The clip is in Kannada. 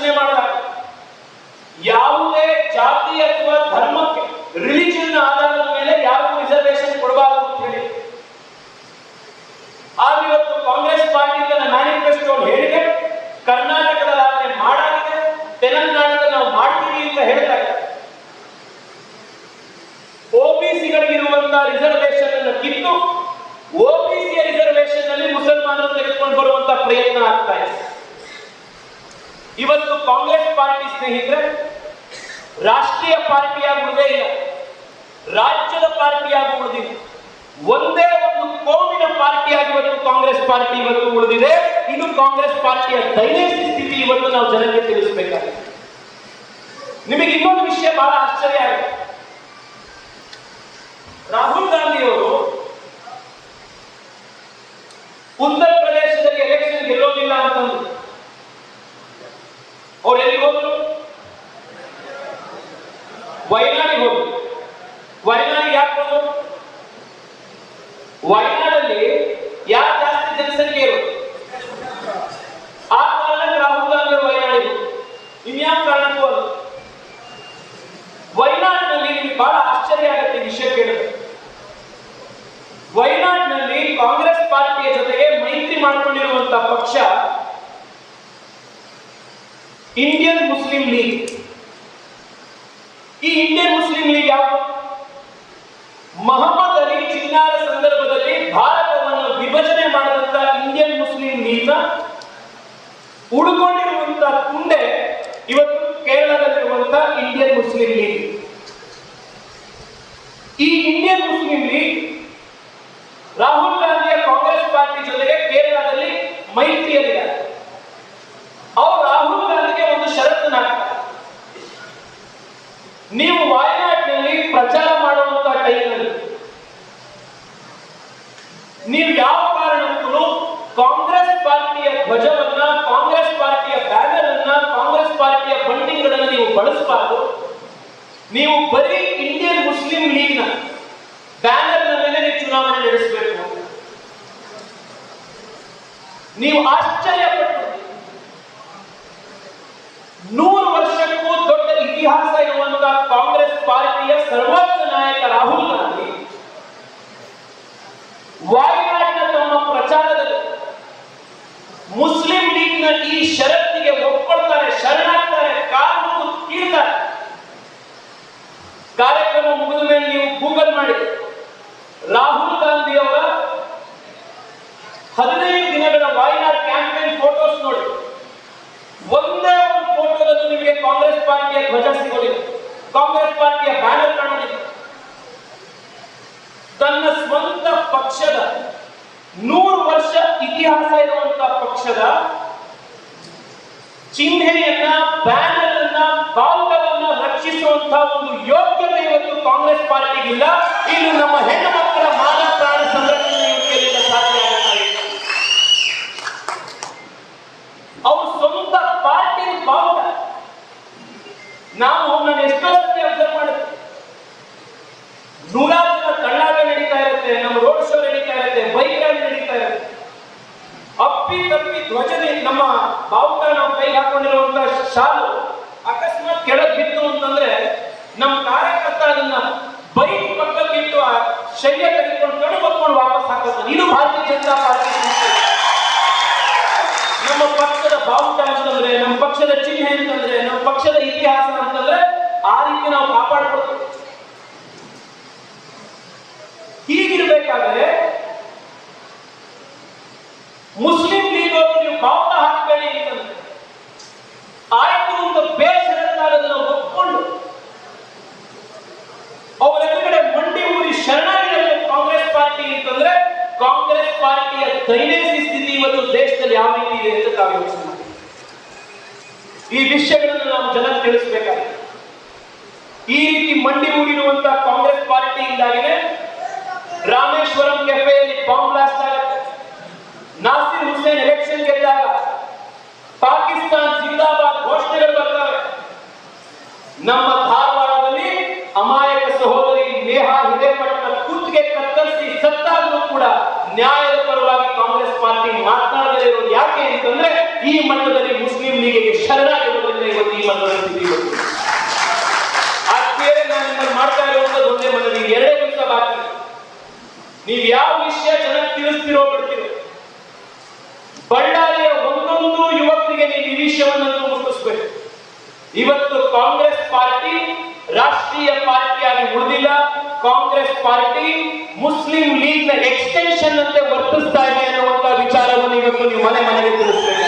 ರಚನೆ ಮಾಡಲಾಗಿದೆ ಇವತ್ತು ಕಾಂಗ್ರೆಸ್ ಪಾರ್ಟಿ ಸ್ನೇಹಿತರೆ, ರಾಷ್ಟ್ರೀಯ ಪಾರ್ಟಿಯಾಗಿ ಇಲ್ಲ. ರಾಜ್ಯದ ಪಾರ್ಟಿಯಾಗಿ ಉಳಿದಿದೆ. ಒಂದೇ ಒಂದು ಕೋಮಿನ ಪಾರ್ಟಿಯಾಗಿ ಇವತ್ತು ಕಾಂಗ್ರೆಸ್ ಪಾರ್ಟಿ ಇವತ್ತು ಉಳಿದಿದೆ. ಇದು ಕಾಂಗ್ರೆಸ್ ಪಾರ್ಟಿಯ ದೈನಂದಿನ ಸ್ಥಿತಿ ಇವತ್ತು ನಾವು ಜನರಿಗೆ ತಿಳಿಸಬೇಕಾಗಿದೆ. ನಿಮಗೆ ಇನ್ನೊಂದು ವಿಷಯ ಬಹಳ ಆಶ್ಚರ್ಯ ಆಗಿದೆ ರಾಹುಲ್ ಗಾಂಧಿಯವರು ಉತ್ತರ ಪ್ರದೇಶದಲ್ಲಿ ಎಲೆಕ್ಷನ್ ಗೆಲ್ಲೋದಿಲ್ಲ ಅಂತಂದ್ರು. ಎಲ್ಲಿಗೆ ಹೋದ್ರು? ವಯನಾಡಿಗೆ ಹೋದ್ರು. ವಯನಾಡಿಗೆ ಯಾಕೆ ಹೋದ್ರು? ವಯನಾಡಲ್ಲಿ ಯಾರು ಜಾಸ್ತಿ ಜನಸಂಖ್ಯೆ ಇರೋದು? ಆ ಕಾರಣಕ್ಕೆ ರಾಹುಲ್ ಗಾಂಧಿ ವಯನಾಡಿಗೆ. ಇನ್ಯಾವ ಕಾರಣಕ್ಕೂ ಅಲ್ಲ. ವಯನಾಡಿನಲ್ಲಿ ನಿಮಗೆ ಬಹಳ ಆಶ್ಚರ್ಯ ಆಗುತ್ತೆ ವಿಷಯ ಕೇಳಿದ್ರೆ. ವಯನಾಡಿನಲ್ಲಿ ಕಾಂಗ್ರೆಸ್ ಪಾರ್ಟಿಯ ಜೊತೆಗೆ ಮೈತ್ರಿ ಮಾಡಿಕೊಂಡಿರುವಂತಹ ಪಕ್ಷ ಇಂಡಿಯನ್ ಮುಸ್ಲಿಂ ಲೀಗ್ ಈ ಇಂಡಿಯನ್ ಮುಸ್ಲಿಂ ಲೀಗ್ ಯಾವುದು ಮಹಮ್ಮದ್ ಅಲಿ ಚಿನ್ನಾರ ಸಂದರ್ಭದಲ್ಲಿ ಭಾರತವನ್ನು ವಿಭಜನೆ ಮಾಡಿದಂತ ಇಂಡಿಯನ್ ಮುಸ್ಲಿಂ ಲೀಗ್ ಉಳ್ಕೊಂಡಿರುವಂತಹ ತುಂಡೆ ಇವತ್ತು ಕೇರಳದಲ್ಲಿರುವಂತಹ ಇಂಡಿಯನ್ ಮುಸ್ಲಿಂ ಲೀಗ್ ಈ ಇಂಡಿಯನ್ ಮುಸ್ಲಿಂ ಲೀಗ್ ರಾಹುಲ್ ಗಾಂಧಿಯ ಕಾಂಗ್ರೆಸ್ ಪಾರ್ಟಿ ಜೊತೆಗೆ ಕೇರಳದಲ್ಲಿ ಮೈತ್ರಿಯಲ್ಲಿದ್ದಾರೆ ಅವರು ರಾಹುಲ್ ಗಾಂಧಿಗೆ ಒಂದು ಷರತ್ತನ್ನು ಹಾಕ್ತಾರೆ ನೀವು ವಾಯನಾಡ್ನಲ್ಲಿ ಪ್ರಚಾರ ಮಾಡುವಂತಹ ಟೈಮಲ್ಲಿ ನೀವು ಯಾವ ಕಾರಣಕ್ಕೂ ಕಾಂಗ್ರೆಸ್ ಪಾರ್ಟಿಯ ಧ್ವಜವನ್ನ, ಕಾಂಗ್ರೆಸ್ ಪಾರ್ಟಿಯ ಬ್ಯಾನರ್ ಅನ್ನ, ಕಾಂಗ್ರೆಸ್ ಪಾರ್ಟಿಯ ಬಂಡಿಂಗ್ಗಳನ್ನ ನೀವು ಬಳಸಬಾರದು. ನೀವು ಬರೀ ಇಂಡಿಯನ್ ಮುಸ್ಲಿಂ ಲೀಗ್ನ ಬ್ಯಾನರ್ ಮೇಲೆ ನೀವು ಚುನಾವಣೆ ನಡೆಸಬೇಕು. ನೀವು ಆಶ್ಚರ್ಯಪಟ್ಟು. ನೂರು ವರ್ಷಕ್ಕೂ ಸರ್ವೋಚ್ಚ ನಾಯಕ ರಾಹುಲ್ ಗಾಂಧಿ ವಾಯುನಾಡಿನ ತಮ್ಮ ಪ್ರಚಾರದಲ್ಲಿ ಮುಸ್ಲಿಂ ಲೀಗ್ನ ಈ ಷರತ್ತಿಗೆ ಒಪ್ಕೊಳ್ತಾರೆ, ಶರಣಾಗ್ತಾರೆ ಕಾನೂನು ಕೀಳ್ತಾರೆ ಕಾರ್ಯಕ್ರಮ ಮುಗಿದ ಮೇಲೆ ನೀವು ಗೂಗಲ್ ಮಾಡಿ. ರಾಹುಲ್ ಗಾಂಧಿ ಅವರ ಹದಿನೈದು ದಿನಗಳ ವಾಯುನಾಡ್ ಕ್ಯಾಂಪೇನ್ ಫೋಟೋಸ್ ನೋಡಿ. ಒಂದೇ ಒಂದು ಫೋಟೋದಲ್ಲಿ ನಿಮಗೆ ಕಾಂಗ್ರೆಸ್ ಪಾರ್ಟಿಯ ಧ್ವಜ ಕಾಂಗ್ರೆಸ್ ಪಾರ್ಟಿಯ ಬ್ಯಾನರ್ ಕಾಣೋದಿಲ್ಲ. ತನ್ನ ಸ್ವಂತ ಪಕ್ಷದ ನೂರು ವರ್ಷ ಇತಿಹಾಸ ಇರುವಂತಹ ಪಕ್ಷದ ಚಿಹ್ನೆಯನ್ನ ಬ್ಯಾನರ್ ಅನ್ನ ಬಾವುಟವನ್ನ ರಕ್ಷಿಸುವಂತಹ ಒಂದು ಯೋಗ್ಯತೆ ಇವತ್ತು ಕಾಂಗ್ರೆಸ್ ಪಾರ್ಟಿಗಿಲ್ಲ. ಇನ್ನು ನಮ್ಮ ಹೆಣ್ಣು ಮಕ್ಕಳ ಮಾನ ಪ್ರಾಣ ಸಂರಕ್ಷಣೆ ಧ್ವಜದ ನಮ್ಮ ಬಾವುಟ ನಾವು ಕೈ ಹಾಕೊಂಡಿರುವಂತಹ ಶಾಲು ಅಕಸ್ಮಾತ್ ಕೆಳಗೆ ಬಿತ್ತು ಅಂತಂದ್ರೆ ನಮ್ಮ ಕಾರ್ಯಕರ್ತ ಅದನ್ನ ಬೈಕ್ ಪಕ್ಕಕ್ಕಿಟ್ಟು ಆ ಶಲ್ಯ ತೆಗೆದುಕೊಂಡು ಕಣ್ಣು ಬರ್ಕೊಂಡು ವಾಪಸ್ ಹಾಕೋದು ಇದು ಭಾರತೀಯ ಜನತಾ ಪಾರ್ಟಿ ನಮ್ಮ ಪಕ್ಷದ ಬಾವುಟ ಅಂತಂದ್ರೆ, ನಮ್ಮ ಪಕ್ಷದ ಚಿಹ್ನೆ ಅಂತಂದ್ರೆ, ನಮ್ಮ ಪಕ್ಷದ ಇತಿಹಾಸ ಅಂತಂದ್ರೆ ಆ ರೀತಿ ನಾವು ಕಾಪಾಡ್ಕೊಳ್ತೀವಿ ಹೀಗಿರ್ಬೇಕಾದ್ರೆ ಮುಸ್ಲಿಂ ಲೀಗ್ ಅವರು ನೀವು ಬಾವುಟ ಹಾಕಬೇಡಿ ಅಂತಂದ್ರೆ ಆಯ್ತು ಅಂತ ಬೇಸರತ್ತಾಗದನ್ನು ಒಪ್ಕೊಂಡು ಅವರ ಎದುರುಗಡೆ ಮಂಡಿ ಊರಿ ಶರಣಾಗಿರಲು ಕಾಂಗ್ರೆಸ್ ಪಾರ್ಟಿ ಅಂತಂದ್ರೆ ಕಾಂಗ್ರೆಸ್ ಪಾರ್ಟಿಯ ಸ್ಥಿತಿ ಇವತ್ತು ದೇಶದಲ್ಲಿ ಯಾವ ರೀತಿ ಇದೆ ಅಂತ ತಾವು ಯೋಚನೆ ಈ ವಿಷಯಗಳನ್ನು ನಾವು ಜನಕ್ಕೆ ತಿಳಿಸಬೇಕಾಗಿದೆ. ಈ ರೀತಿ ಮಂಡಿ ಮೂಡಿರುವಂತಹ ಕಾಂಗ್ರೆಸ್ ಪಾರ್ಟಿಯಿಂದಾಗಿನೇ ರಾಮೇಶ್ವರಂ ಕೆಫೆಯಲ್ಲಿ ಬಾಂಬ್ ಬ್ಲಾಸ್ಟ್ ಆಗುತ್ತೆ. ನಾಸಿರ್ ಹುಸೇನ್ ಎಲೆಕ್ಷನ್ ಗೆದ್ದಾಗ ಪಾಕಿಸ್ತಾನ್ ಜಿಂದಾಬಾದ್ ಘೋಷಣೆಗಳು ಬರ್ತವೆ. ನಮ್ಮ ಧಾರವಾಡದಲ್ಲಿ ಅಮಾಯಕ ಸಹೋದರಿ ನೇಹಾ ಹಿರೇಮಠನ ಕೂಗಿಗೆ ಕತ್ತರಿಸಿ ಸತ್ತಾದರೂ ಕೂಡ ನ್ಯಾಯದ ಪರವಾಗಿ ಕಾಂಗ್ರೆಸ್ ಪಾರ್ಟಿ ಮಾತನಾಡದೇ ಇರೋದು ಯಾಕೆ ಅಂತಂದ್ರೆ ಈ ಮಟ್ಟದಲ್ಲಿ ಮುಸ್ಲಿಂ ಲೀಗಿಗೆ ಶರಣಾಗಿರುವುದರಿಂದ ಇವತ್ತು ಈ ಮಟ್ಟದ ಸ್ಥಿತಿ ನಾನು ಮಾಡ್ತಾ ಇರುವಂತದ್ದು ಒಂದೇ ಮನವಿ. ಎರಡೇ ದಿವಸ ಬಾಕಿ. ನೀವು ಯಾವ ವಿಷಯ ಜನಕ್ಕೆ ತಿಳಿಸ್ತಿರೋ ಬಿಡ್ತೀರೋ ಬಳ್ಳಾರಿಯ ಒಂದೊಂದು ಯುವಕರಿಗೆ ನೀವು ಈ ವಿಷಯವನ್ನು ಇವತ್ತು ಕಾಂಗ್ರೆಸ್ ಪಾರ್ಟಿ ರಾಷ್ಟ್ರೀಯ ಪಾರ್ಟಿಯಾಗಿ ಉಳಿದಿಲ್ಲ. ಕಾಂಗ್ರೆಸ್ ಪಾರ್ಟಿ ಮುಸ್ಲಿಂ ಲೀಗ್ನ ಎಕ್ಸ್ಟೆನ್ಷನ್ ಅಂತೆ ವರ್ತಿಸ್ತಾ ಇದೆ ಅನ್ನುವಂತ ವಿಚಾರವನ್ನು ಇವತ್ತು ನೀವು ಮನೆ ಮನೆಗೆ ತಿಳಿಸ್ಬೇಕು.